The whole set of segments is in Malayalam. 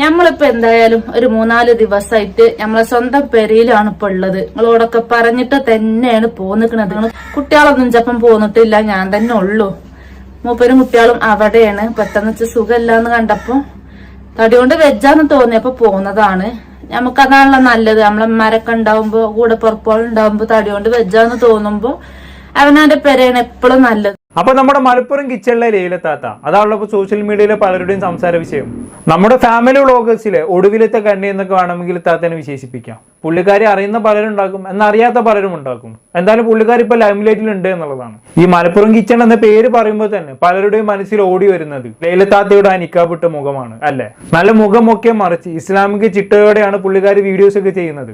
നമ്മളിപ്പോ എന്തായാലും ഒരു മൂന്നാൽ ദിവസമായിട്ട് നമ്മളെ സ്വന്തം പെരയിലാണ് ഇപ്പൊ ഉള്ളത്. നിങ്ങളോടൊക്കെ പറഞ്ഞിട്ട് തന്നെയാണ് പോന്നിക്കണത് നിങ്ങൾ കുട്ടികളൊന്നും ചപ്പം പോന്നിട്ടില്ല. ഞാൻ തന്നെ ഉള്ളൂ. മൂപ്പരും കുട്ടികളും അവിടെയാണ്. പെട്ടെന്ന് വെച്ച് സുഖമില്ലാന്ന് കണ്ടപ്പോ തടി കൊണ്ട് വെജാന്ന് തോന്നിയപ്പോ പോന്നതാണ്. നമുക്കതാണല്ലോ നല്ലത്. നമ്മളമ്മമാരൊക്കെ ഉണ്ടാവുമ്പോ കൂടെ പുറപ്പോൾ ഉണ്ടാവുമ്പോ തടി കൊണ്ട് വെജാന്ന് തോന്നുമ്പോ അവനവന്റെ പെരയാണ് എപ്പോഴും നല്ലത്. അപ്പൊ നമ്മുടെ മലപ്പുറം കിച്ചണിലെ ലേലത്താത്ത അതാണല്ലോ ഇപ്പൊ സോഷ്യൽ മീഡിയയിലെ പലരുടെയും സംസാര വിഷയം. നമ്മുടെ ഫാമിലി വ്ളോഗേഴ്സിലെ ഒടുവിലത്തെ കണ്ണി എന്നൊക്കെ വേണമെങ്കിൽ താത്തനെ വിശേഷിപ്പിക്കാം. പുള്ളിക്കാരി അറിയുന്ന പലരും ഉണ്ടാക്കും എന്നറിയാത്ത പലരും ഉണ്ടാക്കും. എന്തായാലും പുള്ളിക്കാരി ഇപ്പൊ ലൈംലൈറ്റിൽ ഉണ്ട് എന്നുള്ളതാണ്. ഈ മലപ്പുറം കിച്ചൺ എന്ന പേര് പറയുമ്പോൾ തന്നെ പലരുടെയും മനസ്സിൽ ഓടി വരുന്നത് ലേലത്താത്തയുടെ ആ നിക്കാപ്പിട്ട മുഖമാണ് അല്ലെ? നല്ല മുഖമൊക്കെ മറിച്ച് ഇസ്ലാമിക ചിട്ടയോടെയാണ് പുള്ളിക്കാരി വീഡിയോസ് ഒക്കെ ചെയ്യുന്നത്.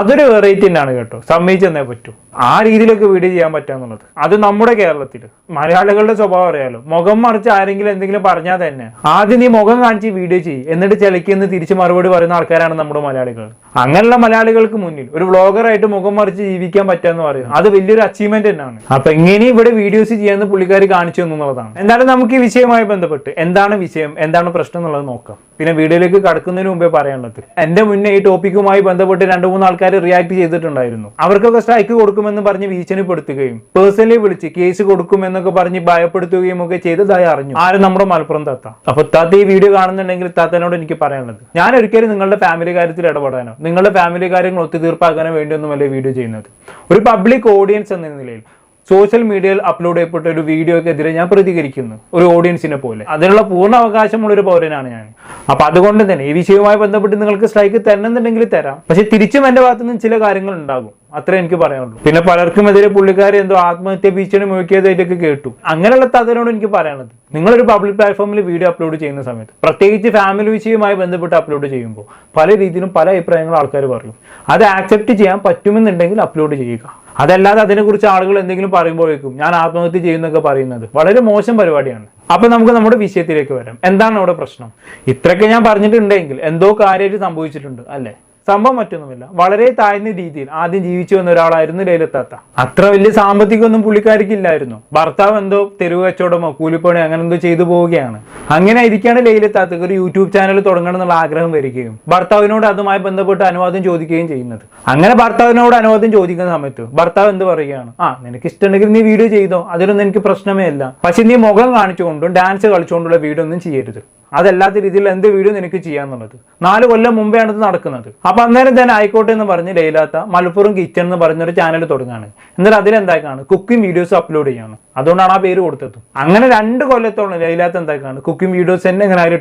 അതൊരു വെറൈറ്റി തന്നെയാണ് കേട്ടോ സമ്മതിച്ചെന്നേ പറ്റൂ. ആ രീതിയിലൊക്കെ വീഡിയോ ചെയ്യാൻ പറ്റാന്നുള്ളത്. അത് നമ്മുടെ കേരളത്തിൽ മലയാളികളുടെ സ്വഭാവം അറിയാലോ. മുഖം മറിച്ച് ആരെങ്കിലും എന്തെങ്കിലും പറഞ്ഞാൽ തന്നെ. ആദ്യം നീ മുഖം കാണിച്ച് വീഡിയോ ചെയ്യും. എന്നിട്ട് ചെലക്കിയെന്ന് തിരിച്ച് മറുപടി പറയുന്ന ആൾക്കാരാണ് നമ്മുടെ മലയാളികൾ. അങ്ങനെയുള്ള മലയാളികൾക്ക് മുന്നിൽ ഒരു വ്ളോഗറായിട്ട് മുഖം മറിച്ച് ജീവിക്കാൻ പറ്റാന്ന് പറയുന്നത് അത് വലിയൊരു അച്ചീവ്മെന്റ് തന്നെയാണ്. അപ്പൊ എങ്ങനെ ഇവിടെ വീഡിയോസ് ചെയ്യാന്ന് പുള്ളിക്കാർ കാണിച്ചു എന്നുള്ളതാണ് എന്തായാലും നമുക്ക് ഈ വിഷയവുമായി ബന്ധപ്പെട്ട് എന്താണ് വിഷയം എന്താണ് പ്രശ്നം എന്നുള്ളത് നോക്കാം. പിന്നെ വീഡിയോയിലേക്ക് കടക്കുന്നതിന് മുമ്പേ പറയാനുള്ളത് എന്റെ മുന്നേ ഈ ടോപ്പിക്കുമായി ബന്ധപ്പെട്ട് രണ്ട് മൂന്ന് ആൾക്കാർ റിയാക്ട് ചെയ്തിട്ടുണ്ടായിരുന്നു. അവർക്കൊക്കെ സ്ട്രൈക്ക് കൊടുക്കുമെന്ന് പറഞ്ഞ് ഭീഷണിപ്പെടുത്തുകയും പേഴ്സണലി വിളിച്ച് കേസ് കൊടുക്കുമെന്നൊക്കെ പറഞ്ഞ് ഭയപ്പെടുത്തുകയും ഒക്കെ ചെയ്തതായി അറിഞ്ഞു. ആരും നമ്മുടെ മലപ്പുറം താത്ത? അപ്പൊ താത്ത ഈ വീഡിയോ കാണുന്നുണ്ടെങ്കിൽ താത്തനോട് എനിക്ക് പറയാനുള്ളത്. ഞാൻ ഒരിക്കലും നിങ്ങളുടെ ഫാമിലി കാര്യത്തിൽ ഇടപെടാനോ നിങ്ങളുടെ ഫാമിലി കാര്യങ്ങൾ ഒത്തുതീർപ്പാക്കാനോ വേണ്ടിയൊന്നുമല്ല വീഡിയോ ചെയ്യുന്നത്. ഒരു പബ്ലിക് ഓഡിയൻസ് എന്ന നിലയിൽ സോഷ്യൽ മീഡിയയിൽ അപ്ലോഡ് ചെയ്യപ്പെട്ട ഒരു വീഡിയോക്കെതിരെ ഞാൻ പ്രതികരിക്കുന്നു. ഒരു ഓഡിയൻസിനെ പോലെ. അതിനുള്ള പൂർണ അവകാശമുള്ള ഒരു പൗരനാണ് ഞാൻ. അപ്പൊ അതുകൊണ്ട് തന്നെ ഈ വിഷയവുമായി ബന്ധപ്പെട്ട് നിങ്ങൾക്ക് സ്ട്രൈക്ക് തരണമെന്നുണ്ടെങ്കിൽ തരാം. പക്ഷെ തിരിച്ചും എന്റെ ഭാഗത്തു നിന്നും ചില കാര്യങ്ങൾ ഉണ്ടാകും. അത്രേ എനിക്ക് പറയാനുള്ളൂ. പിന്നെ പലർക്കും എതിരെ പുള്ളിക്കാരെ എന്തോ ആത്മഹത്യ ഭീഷണി മുഴക്കിയതായിട്ടൊക്കെ കേട്ടു. അങ്ങനെയുള്ള തതിനോട് എനിക്ക് പറയാനുള്ളത്. നിങ്ങളൊരു പബ്ലിക് പ്ലാറ്റ്ഫോമിൽ വീഡിയോ അപ്ലോഡ് ചെയ്യുന്ന സമയത്ത് പ്രത്യേകിച്ച് ഫാമിലി വിഷയവുമായി ബന്ധപ്പെട്ട് അപ്ലോഡ് ചെയ്യുമ്പോൾ പല രീതിയിലും പല അഭിപ്രായങ്ങൾ ആൾക്കാർ പറയും. അത് ആക്സെപ്റ്റ് ചെയ്യാൻ പറ്റുമെന്നുണ്ടെങ്കിൽ അപ്ലോഡ് ചെയ്യുക. അതല്ലാതെ അതിനെക്കുറിച്ച് ആളുകൾ എന്തെങ്കിലും പറയുമ്പോഴേക്കും ഞാൻ ആത്മഹത്യ ചെയ്യുന്നൊക്കെ പറയുന്നത് വളരെ മോശം പരിപാടിയാണ്. അപ്പൊ നമുക്ക് നമ്മുടെ വിഷയത്തിലേക്ക് വരാം. എന്താണ് അവിടെ പ്രശ്നം? ഇത്രയൊക്കെ ഞാൻ പറഞ്ഞിട്ടുണ്ടെങ്കിൽ എന്തോ കാര്യമായിട്ട് സംഭവിച്ചിട്ടുണ്ട് അല്ലേ? സംഭവം മറ്റൊന്നുമില്ല. വളരെ താഴ്ന്ന രീതിയിൽ ആദ്യം ജീവിച്ചു വന്ന ഒരാളായിരുന്നു ലൈലത്താത്ത അത്ര വലിയ സാമ്പത്തികമൊന്നും പുള്ളിക്കാരിക്ക് ഇല്ലായിരുന്നു. ഭർത്താവ് എന്തോ തെരുവ് കച്ചവടമോ കൂലിപ്പണി അങ്ങനെ എന്തോ ചെയ്തു പോവുകയാണ്. അങ്ങനെ ഇരിക്കുകയാണ് ലൈലത്താത്തക്ക് ഒരു യൂട്യൂബ് ചാനൽ തുടങ്ങണം എന്നുള്ള ആഗ്രഹം വരികയും ഭർത്താവിനോട് അതുമായി ബന്ധപ്പെട്ട് അനുവാദം ചോദിക്കുകയും ചെയ്യുന്നത്. അങ്ങനെ ഭർത്താവിനോട് അനുവാദം ചോദിക്കുന്ന സമയത്ത് ഭർത്താവ് എന്ത് പറയുകയാണ് ആ നിനക്ക് ഇഷ്ടമുണ്ടെങ്കിൽ നീ വീഡിയോ ചെയ്തോ അതിലൊന്നും എനിക്ക് പ്രശ്നമേ അല്ല പക്ഷെ നീ മുഖം കാണിച്ചുകൊണ്ടും ഡാൻസ് കളിച്ചുകൊണ്ടുള്ള വീഡിയോ ഒന്നും ചെയ്യരുത്. അതല്ലാത്ത രീതിയിൽ എന്ത് വീഡിയോ നിനക്ക് ചെയ്യാന്നുള്ളത്? നാല് കൊല്ലം മുമ്പെയാണ് ഇത് നടക്കുന്നത്. അപ്പൊ അന്നേരം തന്നെ ആയിക്കോട്ടെ എന്ന് പറഞ്ഞ് ലൈലാത്ത മലപ്പുറം കിച്ചൺ എന്ന് പറഞ്ഞൊരു ചാനൽ തുടങ്ങാണ്. എന്നിട്ട് അതിലെന്താക്കാണ് കുക്കിംഗ് വീഡിയോസ് അപ്ലോഡ് ചെയ്യാണ്. അതുകൊണ്ടാണ് ആ പേര് കൊടുത്തത്. അങ്ങനെ രണ്ട് കൊല്ലത്തോളം ലൈലാത്ത എന്താക്കാണ്? കുക്കിംഗ് വീഡിയോസ് തന്നെ ഇങ്ങനെ അതിൽ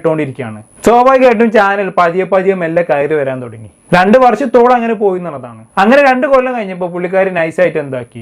സ്വാഭാവികമായിട്ടും ചാനൽ പതിയെ പതിയെ മെല്ലെ കയറി വരാൻ തുടങ്ങി. രണ്ട് വർഷത്തോളം അങ്ങനെ പോയി എന്നുള്ളതാണ്. അങ്ങനെ രണ്ട് കൊല്ലം കഴിഞ്ഞപ്പോൾ പുള്ളിക്കാരി നൈസായിട്ട് എന്താക്കി?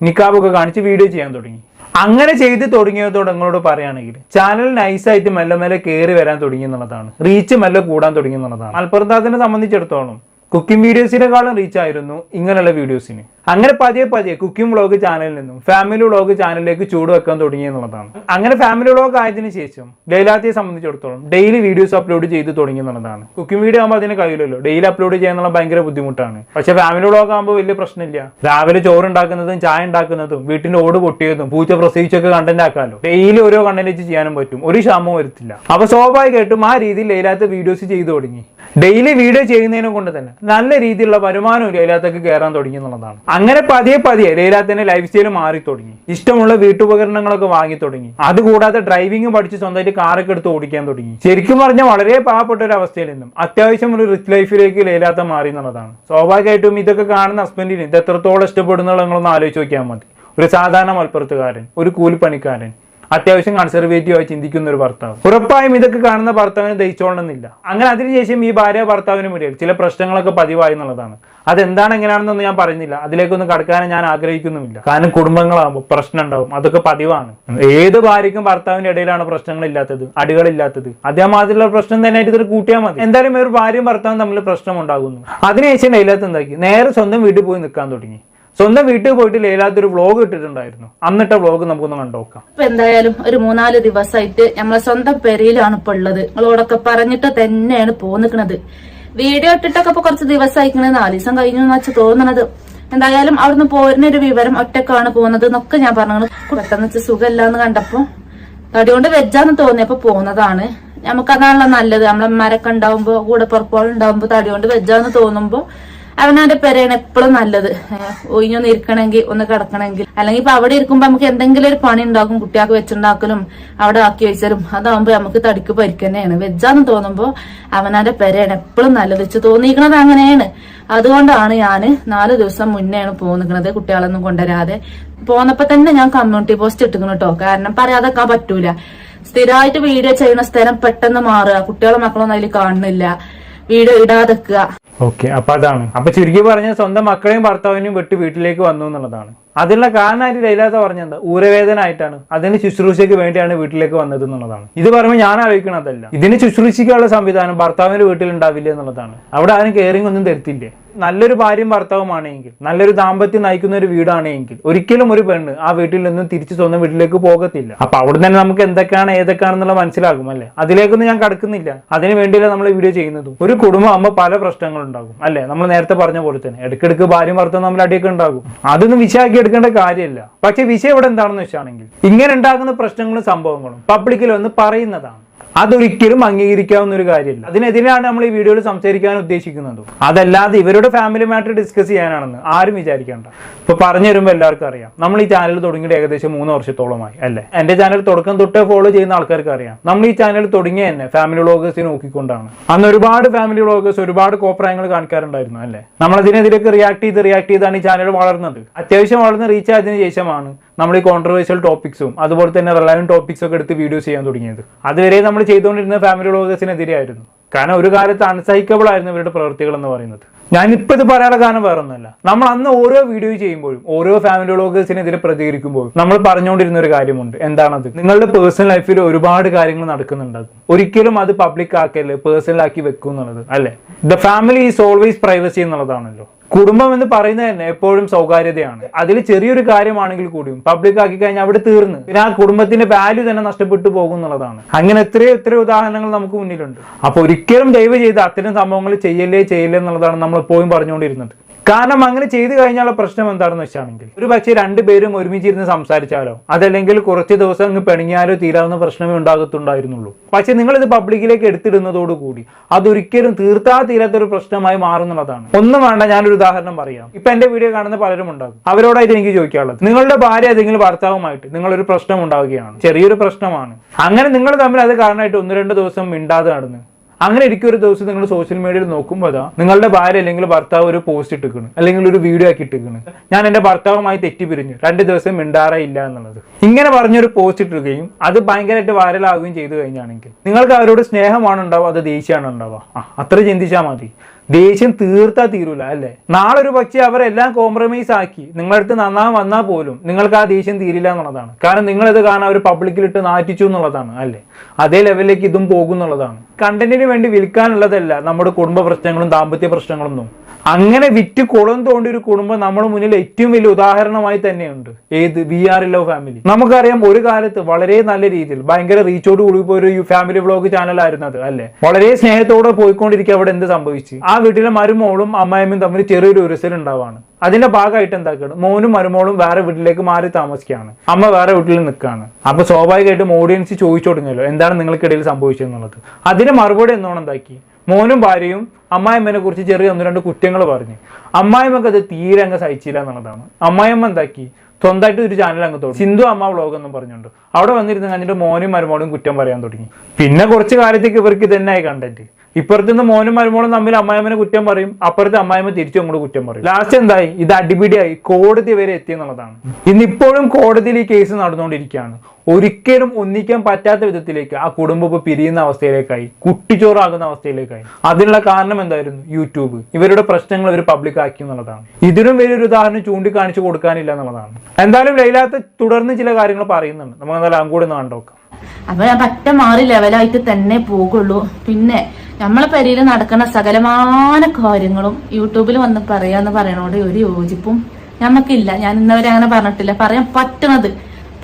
നിക്കാബൊക്കെ കാണിച്ച് വീഡിയോ ചെയ്യാൻ തുടങ്ങി. അങ്ങനെ ചെയ്ത് തുടങ്ങിയതോടെ നിങ്ങളോട് പറയുകയാണെങ്കിൽ ചാനൽ നൈസായിട്ട് മെല്ലെ മെല്ലെ കയറി വരാൻ തുടങ്ങി എന്നുള്ളതാണ്. റീച്ച് മെല്ലെ കൂടാൻ തുടങ്ങി എന്നുള്ളതാണ്. മലപ്പുറത്താത്തിനെ സംബന്ധിച്ചിടത്തോളം കുക്കിംഗ് വീഡിയോസിനെക്കാളും റീച്ച് ആയിരുന്നു ഇങ്ങനെയുള്ള വീഡിയോസിന്. അങ്ങനെ പതിയെ പതിയെ കുക്കിംഗ് വ്ളോഗ് ചാനലിൽ നിന്നും ഫാമിലി വ്ളോഗ് ചാനലിലേക്ക് ചൂട് വെക്കാൻ തുടങ്ങി എന്നുള്ളതാണ്. അങ്ങനെ ഫാമിലി വ്ളോഗ് ആയതിനു ശേഷം ലൈലാത്തിയെ സംബന്ധിച്ചിടത്തോളം ഡെയിലി വീഡിയോസ് അപ്ലോഡ് ചെയ്ത് തുടങ്ങി എന്നുള്ളതാണ്. കുക്കിംഗ് വീഡിയോ ആകുമ്പോൾ അതിന് കഴിയില്ലല്ലോ. ഡെയിലി അപ്ലോഡ് ചെയ്യാനുള്ള ഭയങ്കര ബുദ്ധിമുട്ടാണ്. പക്ഷെ ഫാമിലി വ്ളോഗ് ആകുമ്പോൾ വലിയ പ്രശ്നമില്ല. രാവിലെ ചോറ് ഉണ്ടാക്കുന്നതും ചായ ഉണ്ടാക്കുന്നതും വീട്ടിന്റെ ഓട് പൊട്ടിയതും പൂച്ച പ്രസവിച്ചൊക്കെ കണ്ടന്റ് ആക്കാമല്ലോ ഡെയിലി ഓരോ കണ്ടന്റ് ചെയ്യാനും പറ്റും. ഒരു ക്ഷാമവും വരത്തില്ല. അപ്പൊ സ്വാഭാവികമായിട്ടും ആ രീതിയിൽ ലൈലാത്ത വീഡിയോസ് ചെയ്തു തുടങ്ങി. ഡെയിലി വീഡിയോ ചെയ്യുന്നതിനെ കൊണ്ട് തന്നെ നല്ല രീതിയിലുള്ള വരുമാനം ലൈലാത്തേക്ക് കയറാൻ തുടങ്ങി എന്നുള്ളതാണ്. അങ്ങനെ പതിയെ പതിയെ ലൈലാത്തിന്റെ ലൈഫ് സ്റ്റൈൽ മാറി തുടങ്ങി. ഇഷ്ടമുള്ള വീട്ടുപകരണങ്ങളൊക്കെ വാങ്ങി തുടങ്ങി. അതുകൂടാതെ ഡ്രൈവിംഗ് പഠിച്ച് സ്വന്തമായിട്ട് കാറൊക്കെ എടുത്ത് ഓടിക്കാൻ തുടങ്ങി. ശരിക്കും പറഞ്ഞാൽ വളരെ പാവപ്പെട്ട ഒരു അവസ്ഥയിൽ നിന്നും അത്യാവശ്യം ഒരു റിച്ച് ലൈഫിലേക്ക് ലൈലാത്ത മാറി എന്നുള്ളതാണ്. സ്വാഭാവികമായിട്ടും ഇതൊക്കെ കാണുന്ന ഹസ്ബൻഡിന് ഇത് എത്രത്തോളം ഇഷ്ടപ്പെടുന്നുള്ള നിങ്ങളൊന്ന് ആലോചിച്ച് നോക്കിയാൽ മതി. ഒരു സാധാരണ മലപ്പുറത്തുകാരൻ ഒരു കൂലിപ്പണിക്കാരൻ അത്യാവശ്യം കൺസർവേറ്റീവ് ആയി ചിന്തിക്കുന്ന ഒരു ഭർത്താവ്. ഉറപ്പായും ഇതൊക്കെ കാണുന്ന ഭർത്താവിന് ദഹിച്ചോളണമെന്നില്ല. അങ്ങനെ അതിനുശേഷം ഈ ഭാര്യ ഭർത്താവിനും ഇടയിൽ ചില പ്രശ്നങ്ങളൊക്കെ പതിവായി എന്നുള്ളതാണ്. അതെന്താണ് എങ്ങനെയാണെന്നൊന്നും ഞാൻ പറയുന്നില്ല അതിലേക്കൊന്നും കടക്കാനും ഞാൻ ആഗ്രഹിക്കുന്നുമില്ല. കാരണം കുടുംബങ്ങളാകുമ്പോൾ പ്രശ്നം ഉണ്ടാവും അതൊക്കെ പതിവാണ്. ഏത് ഭാര്യയ്ക്കും ഭർത്താവിന്റെ ഇടയിലാണ് പ്രശ്നങ്ങൾ ഇല്ലാത്തത് അടികളില്ലാത്തത്. അതേമാതിരിയുള്ള പ്രശ്നം തന്നെ ആയിട്ട് ഇതൊരു കൂട്ടിയാൽ മതി. എന്തായാലും ഒരു ഭാര്യയും ഭർത്താവും തമ്മിൽ പ്രശ്നം ഉണ്ടാകുന്നു അതിനുശേഷം ലൈലാത്ത് എന്താക്കി? നേരെ സ്വന്തം വീട്ടിൽ പോയി നിൽക്കാൻ തുടങ്ങി. സ്വന്തം വീട്ടിൽ പോയിട്ട് ലേലാത്ത ഒരു വ്ളോഗ് ഇട്ടിട്ടുണ്ടായിരുന്നു. അന്നിട്ട വ്ളോഗ് നമുക്കൊന്ന് കണ്ടോക്കാം ഇപ്പൊ എന്തായാലും ഒരു മൂന്നാൽ ദിവസമായിട്ട് നമ്മളെ സ്വന്തം പെരയിലാണ് ഇപ്പൊ ഉള്ളത്. നിങ്ങളോടൊക്കെ പറഞ്ഞിട്ട് തന്നെയാണ് പോന്നിക്കണത്. വീഡിയോ ഇട്ടിട്ടൊക്കെ ഇപ്പൊ കുറച്ച് ദിവസമായിക്കണത് നാല് ദിവസം കഴിഞ്ഞു എന്ന് വെച്ച് തോന്നണത്. എന്തായാലും അവിടുന്ന് പോരുന്ന ഒരു വിവരം ഒറ്റക്കാണ് പോകുന്നത് എന്നൊക്കെ ഞാൻ പറഞ്ഞു പെട്ടെന്ന് വെച്ച് സുഖമില്ലാന്ന് കണ്ടപ്പോ തടികൊണ്ട് വെജാന്ന് തോന്നിയപ്പോ പോന്നതാണ്. നമുക്കതാണല്ലോ നല്ലത്. നമ്മളെ മരക്കുണ്ടാവുമ്പോ കൂടെ പുറപ്പോൾ ഉണ്ടാവുമ്പോ തടി കൊണ്ട് വെജാന്ന് തോന്നുമ്പോ അവനവന്റെ പെരയാണ് എപ്പോഴും നല്ലത്. ഒഴിഞ്ഞൊന്ന് ഇരിക്കണമെങ്കിൽ ഒന്ന് കിടക്കണമെങ്കിൽ. അല്ലെങ്കിൽ ഇപ്പൊ അവിടെ ഇരിക്കുമ്പോ നമുക്ക് എന്തെങ്കിലും ഒരു പണി ഉണ്ടാക്കും കുട്ടികൾക്ക് വെച്ചുണ്ടാക്കലും അവിടെ ആക്കി വെച്ചാലും അതാവുമ്പോ നമുക്ക് തടിക്ക് പരിക്കന്നെയാണ്. വെജാന്ന് തോന്നുമ്പോ അവനവന്റെ പെരയാണ് എപ്പോഴും നല്ലത്. വെച്ച് തോന്നിയിരിക്കണത് അങ്ങനെയാണ്. അതുകൊണ്ടാണ് ഞാൻ നാല് ദിവസം മുന്നെയാണ് പോന്നിക്കണത് കുട്ടികളൊന്നും കൊണ്ടുവരാതെ. പോന്നപ്പോ തന്നെ ഞാൻ കമ്മ്യൂണിറ്റി പോസ്റ്റ് ഇട്ടിക്കണം കേട്ടോ കാരണം പറയാതെക്കാൻ പറ്റൂല. സ്ഥിരമായിട്ട് വീഡിയോ ചെയ്യുന്ന സ്ഥലം പെട്ടെന്ന് മാറുക. കുട്ടികളും മക്കളൊന്നും അതിൽ കാണുന്നില്ല. വീഡിയോ ഇടാതെക്കുക ഓക്കെ അപ്പൊ അതാണ്. അപ്പൊ ചുരുക്കി പറഞ്ഞ സ്വന്തം മക്കളെയും ഭർത്താവിനെയും വിട്ട് വീട്ടിലേക്ക് വന്നു എന്നുള്ളതാണ്. അതിനുള്ള കാരണമായിട്ട് ലൈലാത്ത പറഞ്ഞത് ഊരവേദന ആയിട്ടാണ് അതിന് ശുശ്രൂഷയ്ക്ക് വേണ്ടിയാണ് വീട്ടിലേക്ക് വന്നത് എന്നുള്ളതാണ്. ഇത് പറയുമ്പോൾ ഞാൻ ആലോചിക്കണതല്ല ഇതിന് ശുശ്രൂഷിക്കാനുള്ള സംവിധാനം ഭർത്താവിന്റെ വീട്ടിൽ ഉണ്ടാവില്ല എന്നുള്ളതാണ്. അവിടെ ആരും കെയറിംഗ് ഒന്നും തരത്തില്ലേ. നല്ലൊരു ഭാര്യയും ഭർത്താവുമാണെങ്കിൽ നല്ലൊരു ദാമ്പത്യം നയിക്കുന്ന ഒരു വീടാണെങ്കിൽ ഒരിക്കലും ഒരു പെണ്ണ് ആ വീട്ടിൽ നിന്നും തിരിച്ചു സ്വന്തം വീട്ടിലേക്ക് പോകത്തില്ല. അപ്പൊ അവിടെ തന്നെ നമുക്ക് എന്തൊക്കെയാണ് ഏതൊക്കെയാണെന്നുള്ള മനസ്സിലാകും അല്ലെ? അതിലേക്കൊന്നും ഞാൻ കടക്കുന്നില്ല. അതിനു വേണ്ടിയല്ല നമ്മൾ വീഡിയോ ചെയ്യുന്നത്. ഒരു കുടുംബം ആകുമ്പോൾ പല പ്രശ്നങ്ങളുണ്ടാകും അല്ലെ? നമ്മൾ നേരത്തെ പറഞ്ഞ പോലെ തന്നെ. ഇടയ്ക്കിടയ്ക്ക് ഭാര്യയും ഭർത്താവും നമ്മൾ അടിയൊക്കെ ഉണ്ടാകും. അതൊന്നും വിഷയമാക്കി എടുക്കേണ്ട കാര്യമില്ല. പക്ഷെ വിഷയം ഇവിടെ എന്താണെന്ന് വെച്ചാണെങ്കിൽ ഇങ്ങനെ ഉണ്ടാകുന്ന പ്രശ്നങ്ങളും സംഭവങ്ങളും പബ്ലിക്കിൽ വന്ന് പറയുന്നതാണ്. അതൊരിക്കലും അംഗീകരിക്കാവുന്ന ഒരു കാര്യമില്ല. അതിനെതിരെയാണ് നമ്മൾ ഈ വീഡിയോയിൽ സംസാരിക്കാൻ ഉദ്ദേശിക്കുന്നത്. അതല്ലാതെ ഇവരുടെ ഫാമിലി മാറ്റർ ഡിസ്കസ് ചെയ്യാനാണെന്ന് ആരും വിചാരിക്കേണ്ട. ഇപ്പൊ പറഞ്ഞു തരുമ്പോൾ എല്ലാവർക്കും അറിയാം. നമ്മൾ ഈ ചാനൽ തുടങ്ങിയിട്ട് ഏകദേശം മൂന്ന് വർഷത്തോളമായി അല്ലേ? എന്റെ ചാനൽ തുടക്കം തൊട്ടേ ഫോളോ ചെയ്യുന്ന ആൾക്കാർക്ക് അറിയാം. നമ്മൾ ഈ ചാനൽ തുടങ്ങിയ തന്നെ ഫാമിലി വ്ളോഗേഴ്സിനെ നോക്കിക്കൊണ്ടാണ്. അന്ന് ഒരുപാട് ഫാമിലി വ്ളോഗേഴ്സ് ഒരുപാട് കോപ്രായങ്ങൾ കാണിക്കാറുണ്ടായിരുന്നു അല്ലേ? നമ്മൾ അതിനെതിരെയൊക്കെ റിയാക്ട് ചെയ്ത് റിയാക്ട് ചെയ്താണ് ഈ ചാനൽ വളർന്നത്. അത്യാവശ്യം വളർന്ന് റീച്ച് ആയതിനു ശേഷമാണ് നമ്മൾ ഈ കോൺട്രവേഴ്ഷ്യൽ ടോപ്പിക്സും അതുപോലെ തന്നെ റിലവന്റ് ടോപ്പിക്സ് ഒക്കെ എടുത്ത് വീഡിയോ ചെയ്യാൻ തുടങ്ങിയത്. അതുവരെ നമ്മൾ ചെയ്തുകൊണ്ടിരുന്ന ഫാമിലി വ്ളോഗേഴ്സിനെതിരെയായിരുന്നു കാരണം ഒരു കാലത്ത് അൺസഹിക്കബിൾ ആയിരുന്നു ഇവരുടെ പ്രവൃത്തികൾ എന്ന് പറയുന്നത്. ഇപ്പൊ ഇത് പറയാനുള്ള കാരണം വേറെ ഒന്നുമല്ല നമ്മൾ അന്ന് ഓരോ വീഡിയോ ചെയ്യുമ്പോഴും ഓരോ ഫാമിലി വ്ളോഗേഴ്സിനെതിരെ പ്രതികരിക്കുമ്പോഴും നമ്മൾ പറഞ്ഞുകൊണ്ടിരുന്ന ഒരു കാര്യമുണ്ട്. എന്താണത്? നിങ്ങളുടെ പേഴ്സണൽ ലൈഫിൽ ഒരുപാട് കാര്യങ്ങൾ നടക്കുന്നുണ്ട് ഒരിക്കലും അത് പബ്ലിക് ആക്കല്ലേ പേഴ്സണൽ ആക്കി വെക്കും എന്നുള്ളത് അല്ലെ? The family is always privacy എന്നുള്ളതാണല്ലോ. കുടുംബം എന്ന് പറയുന്നത് തന്നെ എപ്പോഴും സ്വകാര്യതയാണ് അതിൽ ചെറിയൊരു കാര്യമാണെങ്കിൽ കൂടിയും പബ്ലിക് ആക്കി കഴിഞ്ഞാൽ അവിടെ തീർന്ന്. പിന്നെ ആ കുടുംബത്തിന്റെ വാല്യൂ തന്നെ നഷ്ടപ്പെട്ടു പോകും എന്നുള്ളതാണ്. അങ്ങനെ എത്രയോ എത്രയോ ഉദാഹരണങ്ങൾ നമുക്ക് മുന്നിലുണ്ട്. അപ്പൊ ഒരിക്കലും ദയവ് ചെയ്ത് അത്തരം സംഭവങ്ങൾ ചെയ്യല്ലേ ചെയ്യല്ലേ എന്നുള്ളതാണ് നമ്മൾ എപ്പോഴും പറഞ്ഞുകൊണ്ടിരുന്നത്. കാരണം അങ്ങനെ ചെയ്തു കഴിഞ്ഞാലുള്ള പ്രശ്നം എന്താണെന്ന് വെച്ചാണെങ്കിൽ ഒരു പക്ഷേ രണ്ടുപേരും ഒരുമിച്ചിരുന്ന് സംസാരിച്ചാലോ? അതല്ലെങ്കിൽ കുറച്ച് ദിവസം അങ്ങ് പെണിഞ്ഞാലോ തീരാവുന്ന പ്രശ്നമേ ഉണ്ടാകത്തുണ്ടായിരുന്നുള്ളൂ. പക്ഷെ നിങ്ങൾ ഇത് പബ്ലിക്കിലേക്ക് എടുത്തിടുന്നതോടുകൂടി അതൊരിക്കലും തീർത്താ തീരാത്തൊരു പ്രശ്നമായി മാറുന്നുള്ളതാണ്. ഒന്നും വേണ്ട ഞാനൊരു ഉദാഹരണം പറയാം. ഇപ്പൊ എന്റെ വീഡിയോ കാണുന്ന പലരും ഉണ്ടാകും. അവരോടായിട്ട് എനിക്ക് ചോദിക്കാനുള്ളത്? നിങ്ങളുടെ ഭാര്യ ഏതെങ്കിലും ഭർത്താവുമായിട്ട് നിങ്ങളൊരു പ്രശ്നം ഉണ്ടാവുകയാണ്. ചെറിയൊരു പ്രശ്നമാണ്. അങ്ങനെ നിങ്ങൾ തമ്മിൽ അത് കാരണമായിട്ട് ഒന്ന് രണ്ട് ദിവസം മിണ്ടാതെ നടന്ന് അങ്ങനെ ഇരിക്കും ഒരു ദിവസം നിങ്ങൾ സോഷ്യൽ മീഡിയയിൽ നോക്കുമ്പോൾ അതാ നിങ്ങളുടെ ഭാര്യ അല്ലെങ്കിൽ ഭർത്താവ് ഒരു പോസ്റ്റ് ഇട്ടിക്കണ് അല്ലെങ്കിൽ ഒരു വീഡിയോ ആക്കി ഇട്ടിക്കണ് ഞാൻ എന്റെ ഭർത്താവുമായി തെറ്റിപ്പിരിഞ്ഞു രണ്ട് ദിവസം മിണ്ടാറേ ഇല്ല എന്നുള്ളത്. ഇങ്ങനെ പറഞ്ഞൊരു പോസ്റ്റ് ഇട്ടിരിക്കുകയും അത് ഭയങ്കരമായിട്ട് വൈറലാവുകയും ചെയ്തു കഴിഞ്ഞാണെങ്കിൽ നിങ്ങൾക്ക് അവരോട് സ്നേഹമാണ് ഉണ്ടാവുക അത് ദേഷ്യമാണ് ഉണ്ടാവുക അത്ര ചിന്തിച്ചാൽ മതി. ദേഷ്യം തീർത്താ തീരൂല അല്ലേ? നാളെ ഒരു പക്ഷേ അവരെല്ലാം കോംപ്രമൈസ് ആക്കി. നിങ്ങളടുത്ത് നന്നാൻ വന്നാൽ പോലും നിങ്ങൾക്ക് ആ ദേഷ്യം തീരില്ല എന്നുള്ളതാണ്. കാരണം നിങ്ങളിത് കാണാൻ അവർ പബ്ലിക്കിലിട്ട് നാറ്റിച്ചു എന്നുള്ളതാണ് അല്ലേ? അതേ ലെവലിലേക്ക് ഇതും പോകും എന്നുള്ളതാണ്. കണ്ടന്റിന് വേണ്ടി വിൽക്കാനുള്ളതല്ല നമ്മുടെ കുടുംബ പ്രശ്നങ്ങളും ദാമ്പത്യ പ്രശ്നങ്ങളൊന്നും. അങ്ങനെ വിറ്റ് കുളം തോണ്ടി ഒരു കുടുംബം നമ്മുടെ മുന്നിൽ ഏറ്റവും വലിയ ഉദാഹരണമായി തന്നെയുണ്ട്. ഏത്? We are love family. നമുക്കറിയാം ഒരു കാലത്ത് വളരെ നല്ല രീതിയിൽ ഭയങ്കര റീച്ചോട് കൂടി പോയ ഒരു ഫാമിലി വ്ളോഗ് ചാനലായിരുന്നു അത് അല്ലെ? വളരെ സ്നേഹത്തോടെ പോയിക്കൊണ്ടിരിക്കുക അവിടെ എന്ത് സംഭവിച്ചു? ആ വീട്ടിലെ മരുമോളും അമ്മായിമ്മയും തമ്മിൽ ചെറിയൊരു ഉരസൽ ഉണ്ടാവാണ്. അതിന്റെ ഭാഗമായിട്ട് എന്താക്കണം? മോനും മരുമോളും വേറെ വീട്ടിലേക്ക് മാറി താമസിക്കുകയാണ്. അമ്മ വേറെ വീട്ടിൽ നിൽക്കുകയാണ്. അപ്പൊ സ്വാഭാവികമായിട്ടും ഓഡിയൻസ് ചോദിച്ചു തുടങ്ങിയല്ലോ എന്താണ് നിങ്ങൾക്കിടയിൽ സംഭവിച്ചതെന്നുള്ളത് അതിന് മറുപടി എന്നോണം എന്താക്കി? മോനും ഭാര്യയും അമ്മായിമ്മനെ കുറിച്ച് ചെറിയ ഒന്ന് രണ്ട് കുറ്റങ്ങൾ പറഞ്ഞു. അമ്മായിമ്മക്ക് അത് തീരെ അങ്ങ് സഹിച്ചില്ല എന്നുള്ളതാണ്. അമ്മായിമ്മ എന്താക്കി? സ്വന്തമായിട്ട് ഒരു ചാനൽ അങ്ങ് തുടങ്ങി. സിന്ധു അമ്മ വ്ലോഗ് എന്നും പറഞ്ഞുണ്ട്. അവിടെ വന്നിരുന്ന് കഴിഞ്ഞിട്ട് മോനും മരുമോളും കുറ്റം പറയാൻ തുടങ്ങി. പിന്നെ കുറച്ച് കാലത്തേക്ക് ഇവർക്ക് ഇതന്നെയായി കണ്ടന്റ് ഇപ്പുറത്ത് നിന്ന് മോനും മരുമോളും തമ്മിൽ അമ്മായിമ്മനെ കുറ്റം പറയും അപ്പുറത്ത് അമ്മായിമ്മ തിരിച്ചു അങ്ങോട്ട് കുറ്റം പറയും. ലാസ്റ്റ് എന്തായി? ഇത് അടിപിടിയായി. കോടതി വരെ എത്തി എന്നുള്ളതാണ്. ഇന്നിപ്പോഴും കോടതിയിൽ ഈ കേസ് നടന്നുകൊണ്ടിരിക്കുകയാണ്. ഒരിക്കലും ഒന്നിക്കാൻ പറ്റാത്ത വിധത്തിലേക്ക് ആ കുടുംബം ഇപ്പൊ പിരിയുന്ന അവസ്ഥയിലേക്കായി കുട്ടിച്ചോറാകുന്ന അവസ്ഥയിലേക്കായി. അതിനുള്ള കാരണം എന്തായിരുന്നു? യൂട്യൂബ്. ഇവരുടെ പ്രശ്നങ്ങൾ ഇവർ പബ്ലിക് ആക്കി എന്നുള്ളതാണ്. ഇതിനും വലിയൊരു ഉദാഹരണം ചൂണ്ടിക്കാണിച്ചു കൊടുക്കാനില്ല എന്നുള്ളതാണ്. എന്തായാലും ലൈലാത്ത തുടർന്ന് ചില കാര്യങ്ങൾ പറയുന്നുണ്ട്. നമുക്ക് എന്തായാലും അങ്ങോട്ട് കണ്ടോക്കാം. അപ്പൊ പറ്റ മാറി ലെവലായിട്ട് തന്നെ പോകുള്ളൂ. പിന്നെ നമ്മളെ പെരയിൽ നടക്കുന്ന സകലമാന കാര്യങ്ങളും യൂട്യൂബിൽ വന്ന് പറയാന്ന് പറയണോട് ഒരു യോജിപ്പും നമുക്കില്ല ഞാൻ ഇന്നവരെ അങ്ങനെ പറഞ്ഞിട്ടില്ല. പറയാൻ പറ്റണത്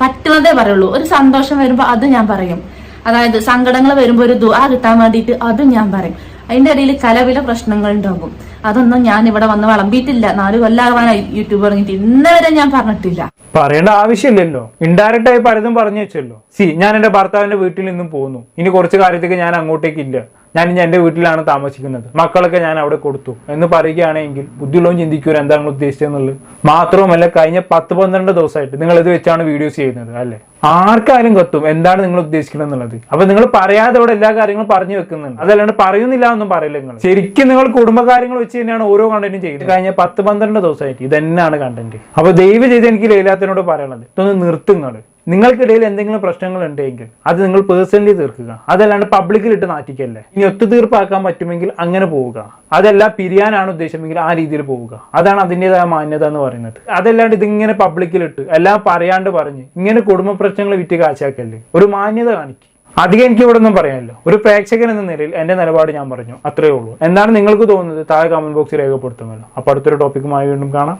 പറ്റണതേ പറയുള്ളൂ. ഒരു സന്തോഷം വരുമ്പോ അത് ഞാൻ പറയും. അതായത് സങ്കടങ്ങൾ വരുമ്പോ ഒരു ദുആ കിട്ടാൻ വേണ്ടിയിട്ട് അതും ഞാൻ പറയും. അതിന്റെ ഇടയിൽ കലവില പ്രശ്നങ്ങൾ ഉണ്ടാകും. അതൊന്നും ഞാൻ ഇവിടെ വന്ന് വളമ്പിയിട്ടില്ല. നാല് കൊല്ലാവാനായി യൂട്യൂബ് തുടങ്ങിയിട്ട്. ഇന്നവരെ ഞാൻ പറഞ്ഞിട്ടില്ല. പറയേണ്ട ആവശ്യമില്ലല്ലോ. ഇൻഡയറക്റ്റ് ആയി പലതും പറഞ്ഞു വെച്ചല്ലോ. സി ഞാൻ എന്റെ ഭർത്താവിന്റെ വീട്ടിൽ നിന്നും പോകുന്നു ഇനി കുറച്ച് കാര്യത്തേക്ക് ഞാൻ അങ്ങോട്ടേക്ക് ഇല്ല. ഞാൻ ഇനി എന്റെ വീട്ടിലാണ് താമസിക്കുന്നത്. മക്കളൊക്കെ ഞാൻ അവിടെ കൊടുത്തു. എന്ന് പറയുകയാണെങ്കിൽ ബുദ്ധിയുള്ളവൻ ചിന്തിക്കൂല എന്താണ് നിങ്ങൾ ഉദ്ദേശിച്ചതെന്നുള്ളത്. മാത്രവുമല്ല കഴിഞ്ഞ പത്ത് പന്ത്രണ്ട് ദിവസമായിട്ട് നിങ്ങൾ ഇത് വെച്ചാണ് വീഡിയോസ് ചെയ്യുന്നത് അല്ലേ? ആർക്കാരും കത്തും എന്താണ് നിങ്ങൾ ഉദ്ദേശിക്കുന്നത് എന്നുള്ളത് അപ്പൊ നിങ്ങൾ പറയാതെ ഇവിടെ എല്ലാ കാര്യങ്ങളും പറഞ്ഞു വെക്കുന്നുണ്ട്. അതല്ലാണ്ട് പറയുന്നില്ല എന്നും പറയില്ല നിങ്ങൾ. ശരിക്കും നിങ്ങൾ കുടുംബകാര്യങ്ങൾ വെച്ച് തന്നെയാണ് ഓരോ കണ്ടന്റും ചെയ്യുന്നത്. കഴിഞ്ഞ പത്ത് പന്ത്രണ്ട് ദിവസമായിട്ട് ഇത് തന്നെയാണ് കണ്ടന്റ് അപ്പൊ ദയവ് ചെയ്ത് എനിക്ക് ലൈലാത്തിനോട് പറയണത് ഇതൊന്ന് നിർത്തുങ്ങൾ നിങ്ങൾക്കിടയിൽ എന്തെങ്കിലും പ്രശ്നങ്ങൾ ഉണ്ടെങ്കിൽ അത് നിങ്ങൾ പേഴ്സണലി തീർക്കുക. അതല്ലാണ്ട് പബ്ലിക്കിൽ ഇട്ട് നാറ്റിക്കല്ലേ? ഇനി ഒത്തുതീർപ്പാക്കാൻ പറ്റുമെങ്കിൽ അങ്ങനെ പോവുക. അതല്ല പിരിയാനാണ് ഉദ്ദേശമെങ്കിൽ ആ രീതിയിൽ പോവുക. അതാണ് അതിന്റെതായ മാന്യത എന്ന് പറയുന്നത്. അതല്ലാണ്ട് ഇതിങ്ങനെ പബ്ലിക്കിലിട്ട് എല്ലാം പറയാണ്ട് പറഞ്ഞ് ഇങ്ങനെ കുടുംബ പ്രശ്നങ്ങൾ വിറ്റ് കാശാക്കല്ലേ ഒരു മാന്യത കാണിക്കും. അധികം എനിക്ക് ഇവിടെ ഒന്നും പറയാനില്ല. ഒരു പ്രേക്ഷകൻ എന്ന നിലയിൽ എന്റെ നിലപാട് ഞാൻ പറഞ്ഞു. അത്രേ ഉള്ളൂ. എന്താണ് നിങ്ങൾക്ക് തോന്നുന്നത്? താഴെ കമന്റ് ബോക്സിൽ രേഖപ്പെടുത്തുമല്ലോ. അപ്പൊ അടുത്തൊരു ടോപ്പിക്കുമായി വീണ്ടും കാണാം.